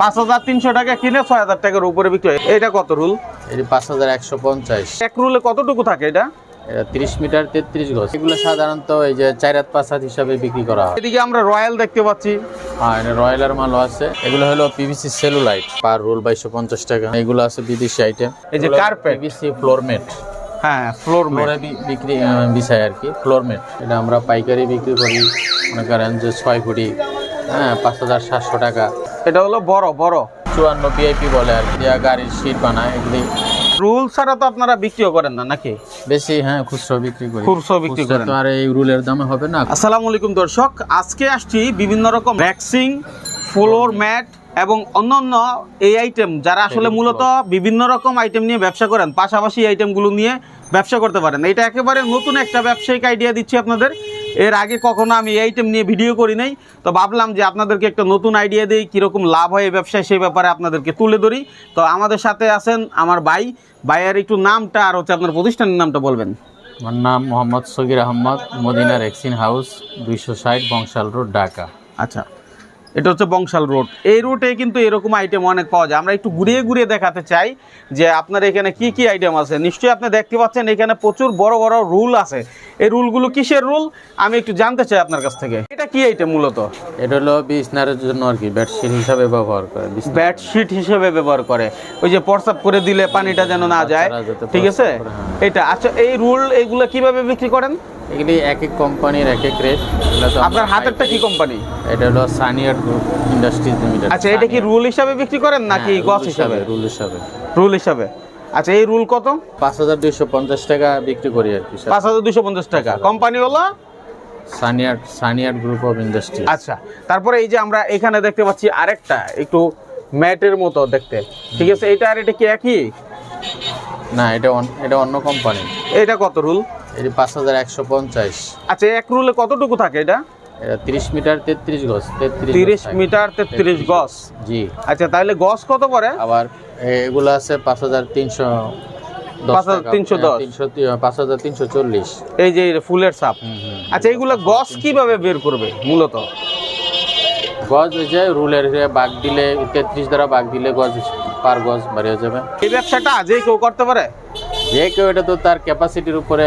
পাঁচ হাজার তিনশো টাকা কিনে ছয় হাজার টাকার উপরে বিক্রি হয়। এটা কত রুল? এটি পাঁচ হাজার একশো পঞ্চাশ। এক রুলে কতটুকু থাকে এটা? মিটার গজ। এগুলো সাধারণত এই যে চার হাত পাঁচ হাত হিসাবে বিক্রি করা হয়। এদিকে আমরা রয়্যাল দেখতে পাচ্ছি। এটা রয়্যালের মালও আছে। এগুলো হলো পিভিসি সেলুলাইট পার রোল টাকা। এগুলো আছে বিদেশি আইটেম। এই যে। পিভিসি ফ্লোরমেট হ্যাঁ বিক্রি বিছাই আর কি ফ্লোরমেট এটা আমরা পাইকারি বিক্রি করি। মনে করেন যে ছয় কোটি হ্যাঁ পাঁচ হাজার সাতশো টাকা। এটা হলো বড় বড়। চুয়ান্ন পিআইপি বলে আর কি গাড়ির সিট বানায় এগুলি। রুল ছাড়া তো আপনারা বিক্রিও করেন না নাকি? বেশি হ্যাঁ খুচরো বিক্রি করি। খুচরো বিক্রি করেন। আর এই রুলের দামে হবে না। আসসালামু আলাইকুম দর্শক আজকে আসছি বিভিন্ন রকম ভ্যাক্সিং ফ্লোর ম্যাট এবং অন্যান্য এই আইটেম যারা আসলে মূলত বিভিন্ন রকম আইটেম নিয়ে ব্যবসা করেন পাশাপাশি আইটেমগুলো নিয়ে ব্যবসা করতে পারেন। এটা একেবারে নতুন একটা ব্যবসায়িক আইডিয়া দিচ্ছি আপনাদের। এর আগে কখনো আমি এই আইটেম নিয়ে ভিডিও করি নাই। তো ভাবলাম যে আপনাদেরকে একটা নতুন আইডিয়া দিই কীরকম লাভ হয় এই ব্যবসায় সেই ব্যাপারে আপনাদেরকে তুলে ধরি। তো আমাদের সাথে আছেন আমার ভাই। ভাইয়ের একটু নামটা আর হচ্ছে আপনার প্রতিষ্ঠানের নামটা বলবেন। আমার নাম মোহাম্মদ সগির আহমদ মদিনার এক্সিন হাউস দুইশো ষাট বংশাল রোড ঢাকা। আচ্ছা। এটা হচ্ছে বংশাল রোড। এই রুটে কিন্তু এরকম আইটেম অনেক পাওয়া যায়। আমরা একটু ঘুরিয়ে ঘুরিয়ে দেখাতে চাই যে আপনার এখানে কি কি আইটেম আছে। নিশ্চয়ই আপনি দেখতে পাচ্ছেন এখানে প্রচুর বড় বড় রুল আছে। এই রুলগুলো কিসের রুল? আমি একটু জানতে চাই আপনার কাছ থেকে। এটা কি আইটেম মূলত? এটা হলো বিছনার জন্য আর কি বেডশিট হিসাবে ব্যবহার করে বেডশিট হিসেবে ব্যবহার করে। ওই যে প্রস্রাব করে দিলে পানিটা যেন না যায়। ঠিক আছে? হ্যাঁ। এটা আচ্ছা এই রুল এগুলো কীভাবে বিক্রি করেন? এগুলি এক এক কোম্পানির এক এক রেট আপনার হাতেরটা কি কোম্পানি? এটা হলো সানিয়ার গ্রুপ ইন্ডাস্ট্রিজ লিমিটেড। আচ্ছা এটা কি রুল হিসাবে বিক্রি করেন নাকি গছ হিসাবে? রুল হিসাবে। রুল হিসাবে। আচ্ছা এই রুল কত? পাঁচ হাজার দুইশো পঞ্চাশ টাকা বিক্রি করি আর কি পাঁচ হাজার দুশো পঞ্চাশ টাকা। কোম্পানি হলো? সানিয়ার সানিয়ার গ্রুপ অফ ইন্ডাস্ট্রি আচ্ছা তারপরে এই যে আমরা এখানে দেখতে পাচ্ছি আরেকটা একটু ম্যাটের মতো দেখতে। ঠিক আছে এটা আর এটা কি একই? না এটা এটা অন্য কোম্পানি। এটা কত রুল? এটি পাঁচ হাজার একশো পঞ্চাশ। আচ্ছা এক রুলে কতটুকু থাকে এটা? এটা তিরিশ মিটার তেত্রিশ গজ তেত্রিশ তিরিশ মিটার তেত্রিশ গজ। জি। আচ্ছা তাহলে গজ কত পড়ে? আবার এগুলো আছে পাঁচ হাজার তিনশো 5,310 তিনশো পাঁচ হাজার তিনশো চল্লিশ। এই যে ফুলের সাপ। আচ্ছা গজ কীভাবে বের করবে মূলত? গজ রুলের বাঘ দিলে তেত্রিশ দ্বারা বাঘ দিলে গজ পার গজ বাড়িয়ে যাবে। এই ব্যবসাটা যে কেউ করতে পারে? যে কেউ এটা তো তার ক্যাপাসিটির উপরে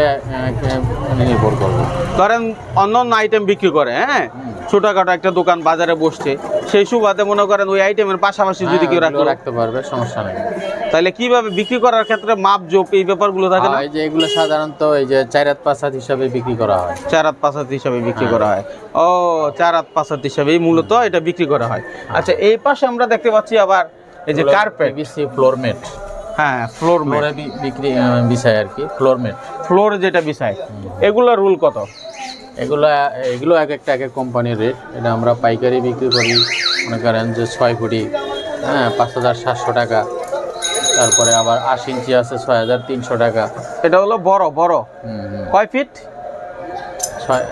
মানে নির্ভর করবে। ধরেন অন্য অন্য আইটেম বিক্রি করে হ্যাঁ? ছোটখাটো একটা দোকান বাজারে বসছে সেই সুবাদে মনে করেন ওই আইটেমের পাশাপাশি যদি কেউ হ্যাঁ, রাখল ওগুলো রাখতে পারবে সমস্যা নেই। তাহলে কীভাবে বিক্রি করার ক্ষেত্রে মাপ জোপ এই ব্যাপারগুলো থাকে না? এই যে এগুলো সাধারণত এই যে চার হাত পাঁচ হাত হিসাবে বিক্রি করা হয়। চার হাত পাঁচ হাত হিসাবে বিক্রি করা হয়। ও চার হাত পাঁচ হাত হিসাবেই মূলত এটা বিক্রি করা হয়। আচ্ছা এই পাশে আমরা দেখতে পাচ্ছি আবার এই যে কার্পেট পিভিসি ফ্লোরমেট হ্যাঁ ফ্লোর ফ্লোরে বিক্রি বিছাই আর কি ফ্লোরমেট ফ্লোর যেটা বিছায় এগুলো রুল কত? এগুলো এগুলো এক একটা এক এক কোম্পানির রেট এটা আমরা পাইকারি বিক্রি করি মনে করেন যে ছয় কোটি হ্যাঁ পাঁচ হাজার সাতশো টাকা। তারপরে আবার আশি ইঞ্চি আছে ছয় হাজার তিনশো টাকা। এটা হলো বড় বড়। কয় ফিট ছয়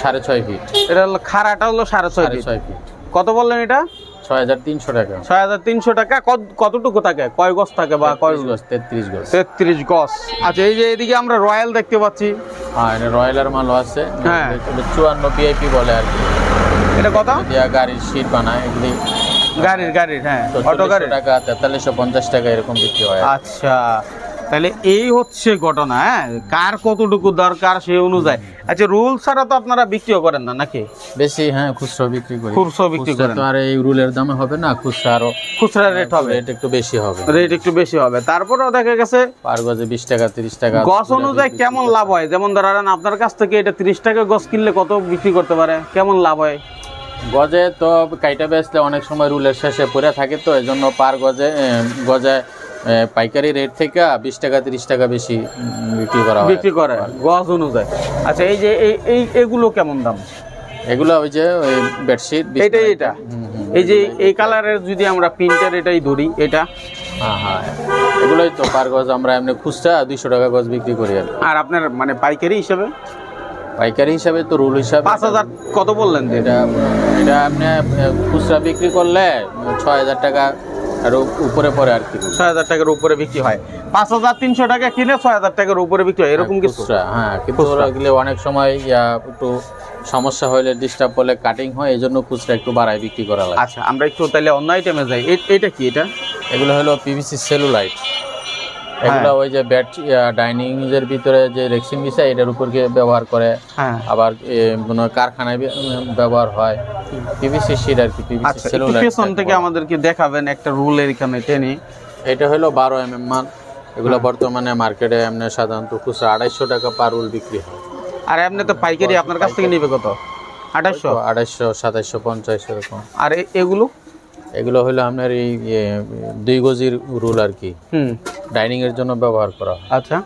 সাড়ে ছয় ফিট এটা হলো খাড়াটা হলো সাড়ে ছয় ছয় ফিট কত বললেন এটা? ছয় হাজার তিনশো টাকা। ছয় হাজার তিনশো টাকা কত- কতটুকু থাকে? কয় গজ থাকে বা কয় গজ তেত্রিশ গজ। তেত্রিশ গজ। আচ্ছা এই যে এদিকে আমরা রয়্যাল দেখতে পাচ্ছি। হ্যাঁ এটা রয়্যালের মালও আছে। হ্যাঁ। এটা চুয়ান্ন পিআইপি বলে আর কি। এটা কত? দেয়া গাড়ির সিট বানায় এগুলি। গাড়ির গাড়ির হ্যাঁ অটো গাড়ি টাকা তেতাল্লিশশো পঞ্চাশ টাকা এরকম বিক্রি হয়। আচ্ছা। তাহলে এই হচ্ছে ঘটনা হ্যাঁ? কার কতটুকু দরকার সেই অনুযায়ী। আচ্ছা রুল ছাড়া তো আপনারা বিক্রিও করেন না নাকি? বেশি হ্যাঁ খুচরো বিক্রি করি। খুচরো বিক্রি করেন। আর এই রুলের দামে হবে না খুচরা আরও খুচরা রেট হবে। রেট একটু বেশি হবে। রেট একটু বেশি হবে। তারপরেও দেখা গেছে পার গজে বিশ টাকা তিরিশ টাকা গছ অনুযায়ী কেমন লাভ হয়? যেমন ধরেন আপনার কাছ থেকে এটা তিরিশ টাকা গছ কিনলে কত বিক্রি করতে পারে? কেমন লাভ হয়? গজে তো কাইটা বেচলে অনেক সময় রুলের শেষে পড়ে থাকে তো এজন্য পার গজে গজে পাইকারি রেট থেকে বিশ টাকা তিরিশ টাকা বেশি বিক্রি করা হয়। বিক্রি করা গজ অনুযায়ী। আচ্ছা এই যে এই এগুলো কেমন দাম? এগুলো ওই যে ওই বেডশিট এটাই এটা। এই যে এই কালারের যদি আমরা প্রিন্টার এটাই ধরি এটা? হ্যাঁ হ্যাঁ। এগুলোই তো পার গজ আমরা এমনি খুচরা দুইশো টাকা গজ বিক্রি করি আর আর আপনার মানে পাইকারি হিসাবে? পাইকারি হিসাবে তো রুল হিসাবে পাঁচ হাজার কত বললেন? এটা এটা আপনি খুচরা বিক্রি করলে ছয় হাজার টাকা আর উপরে পরে আর কি ছয় হাজার টাকার উপরে বিক্রি হয়। পাঁচ হাজার তিনশো টাকা কিনে ছয় হাজার টাকার উপরে বিক্রি হয় এরকম কিছু? হ্যাঁ কিন্তু গেলে অনেক সময় ইয়া, একটু সমস্যা হলে ডিস্টার্ব হলে কাটিং হয় এই জন্য খুচরা একটু বাড়ায় বিক্রি করা লাগে। আচ্ছা আমরা একটু তাহলে অন্য আইটেমে যাই। এটা কি এটা? এগুলো হলো পিভিসি সেলুলাইট এগুলো ওই যে ব্যাট ডাইনিং এর ভিতরে যে রেক্সিন বিষয় এটার উপর ব্যবহার করে। হ্যাঁ। আবার কোনো কারখানায় ব্যবহার হয়। পিভিসি শিট আর কি পিভিসি সেলুলাইট পেছন থেকে আমাদেরকে দেখাবেন একটা রুলের এখানে টেনে। এটা হলো বারো এম এম মাল এগুলো বর্তমানে মার্কেটে এমনি সাধারণত খুচরা আড়াইশো টাকা পার রুল বিক্রি হয়। আর এমনি তো পাইকারি আপনার কাছ থেকে নিবে কত? তো আড়াইশো সাতাইশশো পঞ্চাশ এরকম। আর এগুলো? এগুলো হলো আপনার এই দুই গজির রুল আর কি। হুম। ডাইনিং এর জন্য ব্যবহার করা আচ্ছা।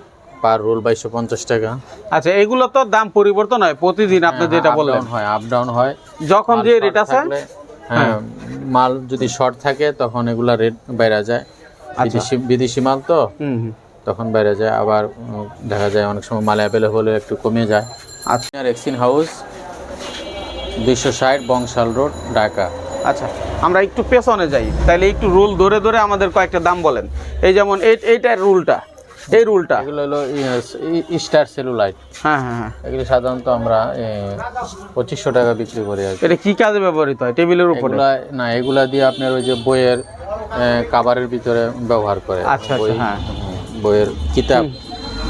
পার রুল বাইশশো পঞ্চাশ টাকা। আচ্ছা এগুলো তো দাম পরিবর্তন হয় প্রতিদিন আপনি যেটা Up বললেন। হয় আপ ডাউন হয়। যখন যে রেট আছে? হ্যাঁ মাল যদি শর্ট থাকে তখন এগুলা রেট বাইরে যায়। আচ্ছা। বিদেশি বিদেশি মাল তো তখন বাইরে যায়। আবার দেখা যায় অনেক সময় মাল অ্যাভেলেবল একটু কমে যায়। আচ্ছা। এক্সিন হাউস দুইশো ষাট বংশাল রোড ঢাকা। আচ্ছা আমরা একটু পেছনে যাই। তাহলে একটু রুল ধরে ধরে আমাদের কয়েকটা দাম বলেন। এই যেমন এই- এইটার রুলটা এই রুলটা। এগুলো হলো স্টার সেলুলাইট। হ্যাঁ হ্যাঁ হ্যাঁ। এগুলো সাধারণত আমরা পঁচিশশো টাকা বিক্রি করি আর। এটা কি কাজে ব্যবহৃত হয়? টেবিলের উপরে? না এগুলা দিয়ে আপনার ওই যে বইয়ের কাভারের ভিতরে ব্যবহার করে। আচ্ছা, বই হ্যাঁ। বইয়ের কিতাব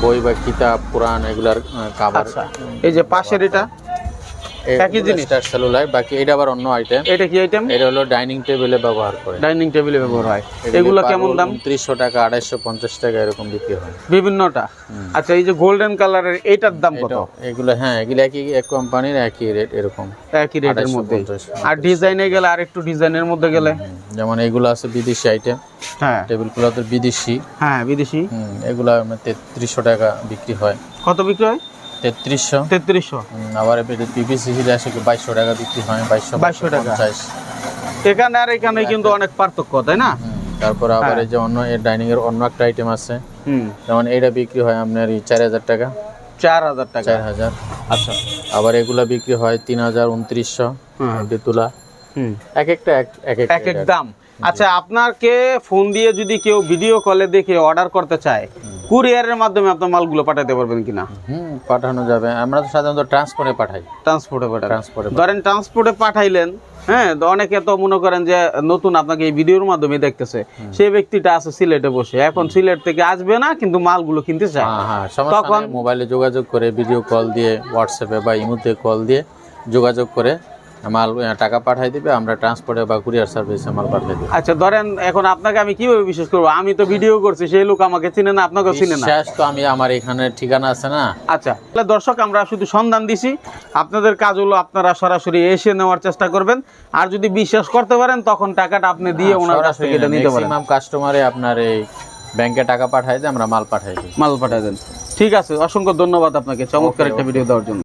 বই বা কিতাব পুরাণ এগুলার কাভার আচ্ছা এই যে পাশের এটা? একই জিনিস? স্টার সেলুলাইট বাকি এটা আবার অন্য আইটেম এটা কি আইটেম এটা হলো ডাইনিং টেবিলে ব্যবহার করে। ডাইনিং টেবিলে ব্যবহার হয়। এগুলো কেমন দাম? উনত্রিশশো টাকা আড়াইশো পঞ্চাশ টাকা এরকম বিক্রি হয়। বিভিন্নটা? আচ্ছা এই যে গোল্ডেন কালারের এটার দাম কত? এগুলো হ্যাঁ এগুলো একই এক কোম্পানির একই রেট এরকম। একই রেটের মধ্যে। আর ডিজাইনে গেলে আর একটু ডিজাইনের মধ্যে গেলে? যেমন এগুলো আছে বিদেশি আইটেম হ্যাঁ। টেবিল ক্লথের বিদেশি। হ্যাঁ বিদেশি। এগুলো তেত্রিশশো টাকা বিক্রি হয়। কত বিক্রি হয়? তেত্রিশশো। তেত্রিশশো। আবার পিপিসি হিলে আসে বাইশশো টাকা বিক্রি হয় বাইশশো 2200 টাকা। এখানে আর এখানে কিন্তু অনেক পার্থক্য তাই না? তারপর আবার হ্যাঁ। এই যে অন্য এর ডাইনিং এর অন্য একটা আইটেম আছে। যেমন এইটা বিক্রি হয় আপনার চার হাজার টাকা। চার হাজার টাকা। চার হাজার। আচ্ছা। আবার এগুলা বিক্রি হয় তিন হাজার উনত্রিশশো। তুলা। এক একটা এক এক এক এক এক দাম। আচ্ছা আপনাকে ফোন দিয়ে যদি কেউ ভিডিও কলে দেখে অর্ডার করতে চায় কুরিয়ারের মাধ্যমে আপনার মালগুলো পাঠাতে পারবেন কিনা? হুম পাঠানো যাবে। আমরা তো সাধারণত ট্রান্সপোর্টে পাঠাই। ট্রান্সপোর্টে ট্রান্সপোর্টে ধরেন ট্রান্সপোর্টে পাঠাইলেন হ্যাঁ তো অনেকে তো মনে করেন যে নতুন আপনাকে এই ভিডিওর মাধ্যমে দেখতেছে। সেই ব্যক্তিটা আছে সিলেটে বসে। এখন সিলেট থেকে আসবে না কিন্তু মালগুলো কিনতে চায়। হ্যাঁ হ্যাঁ তখন- মোবাইলে যোগাযোগ করে ভিডিও কল দিয়ে হোয়াটসঅ্যাপে বা ইমুতে কল দিয়ে যোগাযোগ করে মাল টাকা পাঠাই দিবে আমরা ট্রান্সপোর্টে বা কুরিয়ার সার্ভিসে মাল পাঠাই দিই আচ্ছা ধরেন এখন আপনাকে আমি কীভাবে বিশ্বাস করব? আমি তো ভিডিও করছি সেই লোক আমাকে চিনে না আপনাকেও চিনে না। শেষ তো আমি আমার এখানে ঠিকানা আছে না। আচ্ছা তাহলে দর্শক আমরা শুধু সন্ধান দিছি। আপনাদের কাজ হলো আপনারা সরাসরি এসে নেওয়ার চেষ্টা করবেন। আর যদি বিশ্বাস করতে পারেন তখন টাকাটা আপনি দিয়ে ওনার কাছ থেকে এটা নিতে পারেন। ম্যাক্সিমাম কাস্টমারে আপনার এই ব্যাংকে টাকা পাঠাই দিয়ে আমরা মাল পাঠাই দিই। মাল পাঠায় দেন। ঠিক আছে অসংখ্য ধন্যবাদ আপনাকে। চমৎকার একটা ভিডিও দেওয়ার জন্য।